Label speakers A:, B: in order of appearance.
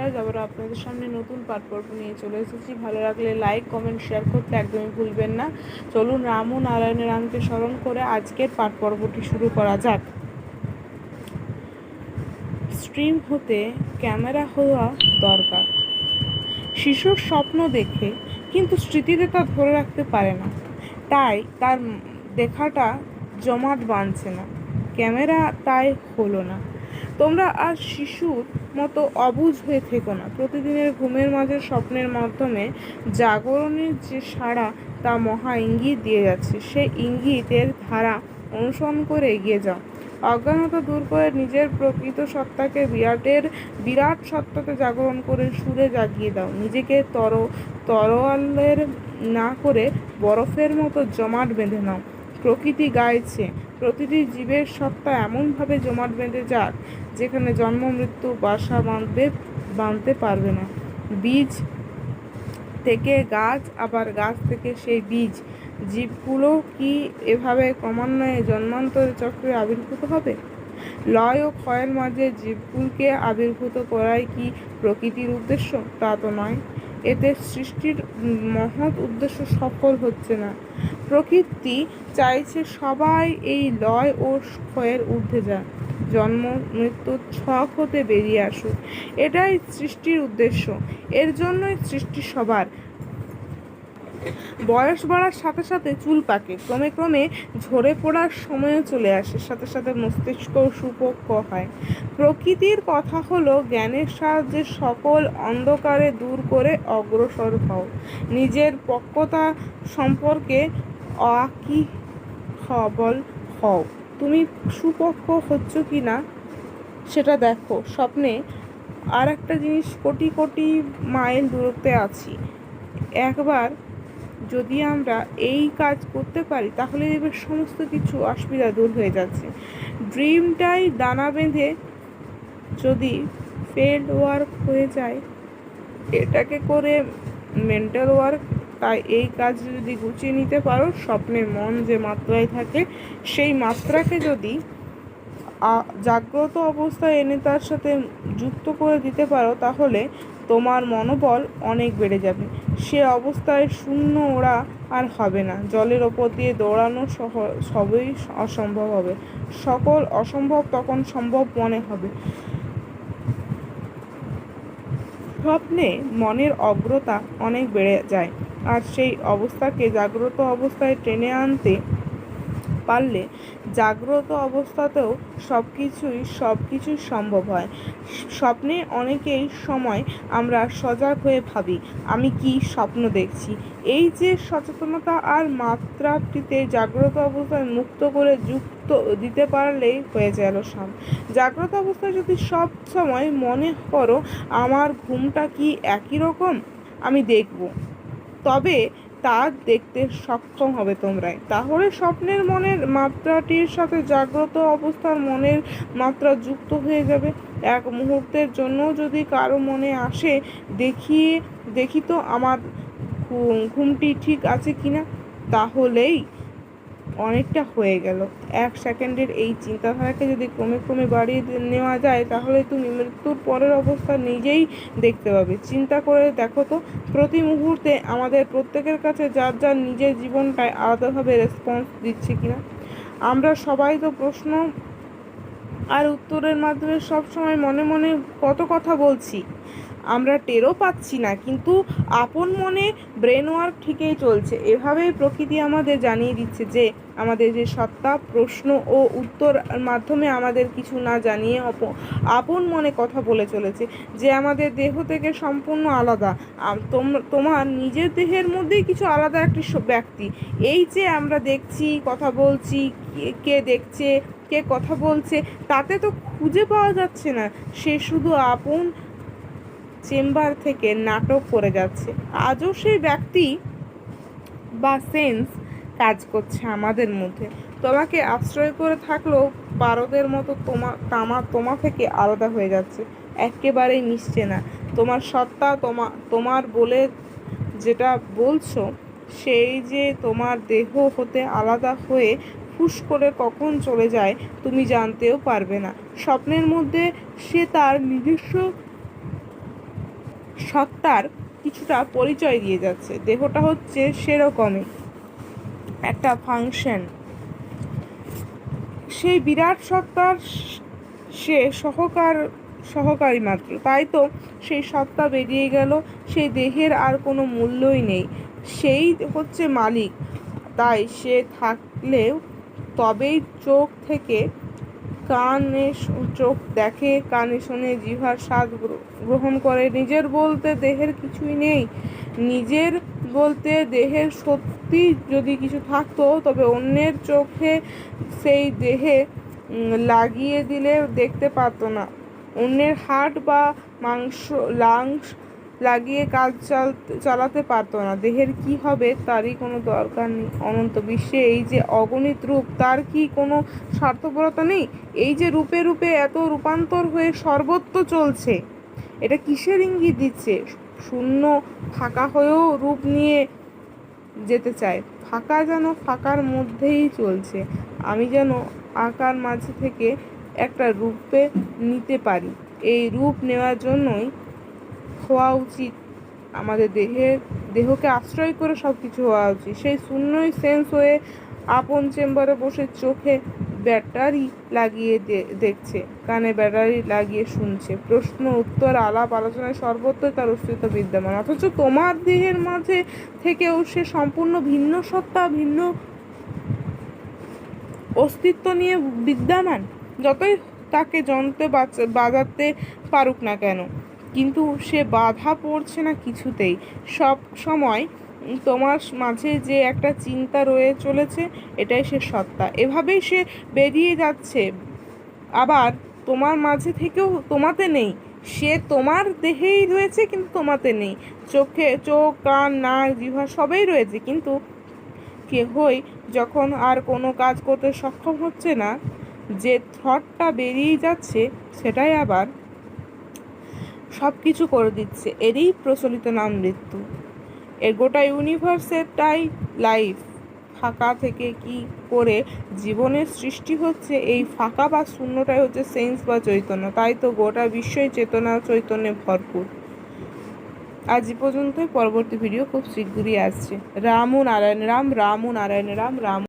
A: আবার আপনাদের সামনে নতুন পাঠ পর্ব নিয়ে চলে এসেছি। ভালো লাগলে লাইক কমেন্ট শেয়ার করতে একদমই ভুলবেন না। চলুন রাম ও নারায়ণের রামকে স্মরণ করে আজকের পাঠ পর্বটি শুরু করা যাক। স্ট্রিম হতে ক্যামেরা হওয়া দরকার। শিশুর স্বপ্ন দেখে কিন্তু স্মৃতিতে তা ধরে রাখতে পারে না। তাই তার দেখাটা জমাট বাঁধছে না। ক্যামেরা তাই হলো না। তোমরা আর শিশুর মতো অবুঝ হয়ে থেকো না। প্রতিদিনের ঘুমের মাঝে স্বপ্নের মাধ্যমে জাগরণের যে সাড়া তা মহা ইঙ্গিত দিয়ে যাচ্ছে সেই ইঙ্গিতের ধারা অনুসরণ করে এগিয়ে যাও। অজ্ঞানতা দূর করে নিজের প্রকৃত সত্তাকে বিরাটের, বিরাট সত্তাকে জাগরণ করে সুরে জাগিয়ে দাও। নিজেকে তর, তরোয়ালের না করে বরফের মতো জমাট বেঁধে নাও। প্রকৃতি গাইছে। প্রতিটি জীবের সত্তা এমনভাবে জমাট বেঁধে যাক, যেখানে জন্ম, মৃত্যু, বাসা বাঁধবে, বাঁধতে পারবে না। বীজ থেকে গাছ, আবার গাছ থেকে সেই বীজ। জীবগুলো কি এভাবে ক্রমান্বয়ে জন্মান্তর চক্রে আবির্ভূত হবে? লয় ও ক্ষয়ের মাঝে জীবগুলোকে আবির্ভূত করাই কি প্রকৃতির উদ্দেশ্য? তা তো নয়। এতে সৃষ্টির মহৎ উদ্দেশ্য সফল হচ্ছে না। প্রকৃতি চাইছে সবাই এই লয় ও ক্ষয়ের ঊর্ধ্বে যাক। জন্ম মৃত্যুর ছক হতে বেরিয়ে আসুক। এটাই সৃষ্টির উদ্দেশ্য। এর জন্যই সৃষ্টি সবার। বয়স বাড়ার সাথে সাথে চুল পাকে। ক্রমে ক্রমে ঝরে পড়ার সময়ও চলে আসে, সাথে সাথে মস্তিষ্ক সুপক্ষ হয়। প্রকৃতির কথা হলো, জ্ঞানের সাহায্যে সকল অন্ধকারে দূর করে অগ্রসর হও। নিজের পক্কতা সম্পর্কে অকি সবল হও। তুমি সুপক্ষ হচ্ছ কি না, সেটা দেখো। স্বপ্নে আর একটা জিনিস কোটি কোটি মাইল দূরত্বে আছি। একবার যদি আমরা এই কাজ করতে পারি, তাহলে দেখবে সমস্ত কিছু অসুবিধা দূর হয়ে যাচ্ছে। ড্রিমটাই দানা বেঁধে যদি ফেল্ড ওয়ার্ক হয়ে যায়, এটাকে করে মেন্টাল ওয়ার্ক, তাই এই কাজ যদি গুছিয়ে নিতে পারো, স্বপ্নের মন যে মাত্রায় থাকে, সেই মাত্রাকে যদি জাগ্রত অবস্থায় এনে তার সাথে যুক্ত করে দিতে পারো, তাহলে তোমার মনোবল অনেক বেড়ে যাবে। সে অবস্থায় শূন্য ওড়া আর হবে না। জলের ওপর দিয়ে দৌড়ানো সহ, সবই অসম্ভব হবে। সকল অসম্ভব তখন সম্ভব মনে হবে। স্বপ্নে মনের অগ্রতা অনেক বেড়ে যায়। আর সেই অবস্থাকে জাগ্রত অবস্থায় টেনে আনতে পারলে জাগ্রত অবস্থাতেও সব কিছুই সব কিছুই সম্ভব হয়। স্বপ্নে অনেকেই সময় আমরা সজাগ হয়ে ভাবি, আমি কি স্বপ্ন দেখছি? এই যে সচেতনতা আর মাত্রাটিতে জাগ্রত অবস্থায় মুক্ত করে যুক্ত দিতে পারলেই হয়ে গেল সাম জাগ্রত অবস্থায় যদি সব সময় মনে করো, আমার ঘুমটা কি একই রকম? আমি দেখব। তবে তা দেখতে সক্ষম হবে তোমরাই। তাহলে স্বপ্নের মনের মাত্রাটির সাথে জাগ্রত অবস্থার মনের মাত্রা যুক্ত হয়ে যাবে। এক মুহূর্তের জন্য যদি কারও মনে আসে দেখিয়ে দেখি তো আমার ঘুমটি ঠিক আছে কিনা? তাহলেই অনেকটা হয়ে গেল। এক সেকেন্ডের এই চিন্তাধারাকে যদি ক্রমে ক্রমে বাড়িয়ে নেওয়া যায়, তাহলে তুমি মৃত্যুর পরের অবস্থা নিজেই দেখতে পাবে। চিন্তা করে দেখো তো, প্রতি মুহূর্তে আমাদের প্রত্যেকের কাছে যার যার নিজের জীবনটায় আলাদাভাবে রেসপন্স দিচ্ছে কিনা? আমরা সবাই তো প্রশ্ন আর উত্তরের মাধ্যমে সবসময় মনে মনে কত কথা বলছি। আমরা টেরও পাচ্ছি না, কিন্তু আপন মনে ব্রেন ওয়ার্ক ঠিকই চলছে। এভাবেই প্রকৃতি আমাদের জানিয়ে দিচ্ছে যে, আমাদের যে সত্তা, প্রশ্ন ও উত্তর মাধ্যমে আমাদের কিছু না জানিয়ে আপন মনে কথা বলে চলেছে যে, আমাদের দেহ থেকে সম্পূর্ণ আলাদা। তোম- তোমার নিজের দেহের মধ্যেই কিছু আলাদা একটি ব্যক্তি। এই যে আমরা দেখছি, কথা বলছি কে দেখছে, কে কথা বলছে, তাতে তো খুঁজে পাওয়া যাচ্ছে না। সে শুধু আপন চেম্বার থেকে নাটক করে যাচ্ছে। আজও সেই ব্যক্তি বা সেন্স কাজ করছে আমাদের মধ্যে। তোমাকে আশ্রয় করে থাকলেও পারদের মতো তোমা, তামা, তোমা থেকে আলাদা হয়ে যাচ্ছে। একেবারেই মিশছে না। তোমার সত্তা, তোমা, তোমার বলে যেটা বলছো, সেই যে তোমার দেহ হতে আলাদা হয়ে ফুস করে কখন চলে যায়, তুমি জানতেও পারবে না। স্বপ্নের মধ্যে সে তার নিজস্ব সত্তার কিছুটা পরিচয় দিয়ে যাচ্ছে। দেহটা হচ্ছে সেরকমই। একটা ফাংশন। সেই বিরাট সত্তার সে সহকার, সহকারী মাত্র। তাই তো সেই সত্তা বেরিয়ে গেল, সেই দেহের আর কোনো মূল্যই নেই। সেই হচ্ছে মালিক। তাই সে থাকলেও তবেই চোখ থেকে কানে চোখ দেখে, কানে শোনে জিভার স্বাদ গ্র- গ্রহণ করে। নিজের বলতে দেহের কিছুই নেই। নিজের বলতে দেহের সত্যি যদি কিছু থাকতো, তবে অন্যের চোখে সেই দেহে লাগিয়ে দিলে দেখতে পারতো না। অন্যের হাট বা মাংস, লাংস লাগিয়ে কাজ চালাতে পারতো না। দেহের কি হবে তারই কোনো দরকার নেই। অনন্ত বিশ্বে এই যে অগণিত রূপ, তার কি কোনো স্বার্থপরতা নেই? এই যে রূপে রূপে এত রূপান্তর হয়ে সর্বত্র চলছে, এটা কিসের ইঙ্গিত দিচ্ছে? শূন্য ফাঁকা হয়েও রূপ নিয়ে যেতে চায়। ফাঁকা যেন ফাঁকার মধ্যেই চলছে। আমি যেন আকার মাঝে থেকে একটা রূপে নিতে পারি। এই রূপ নেওয়ার জন্যই হওয়া উচিত। আমাদের দেহের, দেহকে আশ্রয় করে সব কিছু হওয়া উচিত। সেই শূন্যই সেন্স হয়ে আপন চেম্বারে বসে চোখে ব্যাটারি লাগিয়ে দেখছে, কানে ব্যাটারি লাগিয়ে শুনছে। প্রশ্ন, উত্তর, আলাপ, আলোচনায় সর্বত্র তার অস্তিত্ব বিদ্যমান। অথচ তোমার দেহের মাঝে থেকেও সে সম্পূর্ণ ভিন্ন সত্তা, ভিন্ন অস্তিত্ব নিয়ে বিদ্যমান। যতই তাকে যন্ত্রে বাজাতে পারুক না কেন। কিন্তু সে বাধা পড়ছে না কিছুতেই। সব সময় তোমার মাঝে যে একটা চিন্তা রয়ে চলেছে, এটাই সে সত্তা। এভাবেই সে বেরিয়ে যাচ্ছে। আবার তোমার মাঝে থেকেও তোমাতে নেই। সে তোমার দেহেই রয়েছে কিন্তু তোমাতে নেই। চোখে চোখ, কান, নাক জিভা সবই রয়েছে। কিন্তু কেহই যখন আর কোনো কাজ করতে সক্ষম হচ্ছে না, যে থটটা বেরিয়ে যাচ্ছে, সেটাই আবার সব কিছু করে দিচ্ছে। এরই প্রচলিত নাম মৃত্যু। এর গোটা ইউনিভার্সেরটাই লাইফ ফাঁকা থেকে কি করে জীবনের সৃষ্টি হচ্ছে, এই ফাঁকা বা শূন্যটাই হচ্ছে সেন্স বা চৈতন্য। তাই তো গোটা বিশ্বই চেতনা চৈতন্যে ভরপুর। আজ এই পর্যন্তই। পরবর্তী ভিডিও খুব শীঘ্রই আসছে। রামু নারায়ণ, রাম, রামু নারায়ণ, রাম রাম।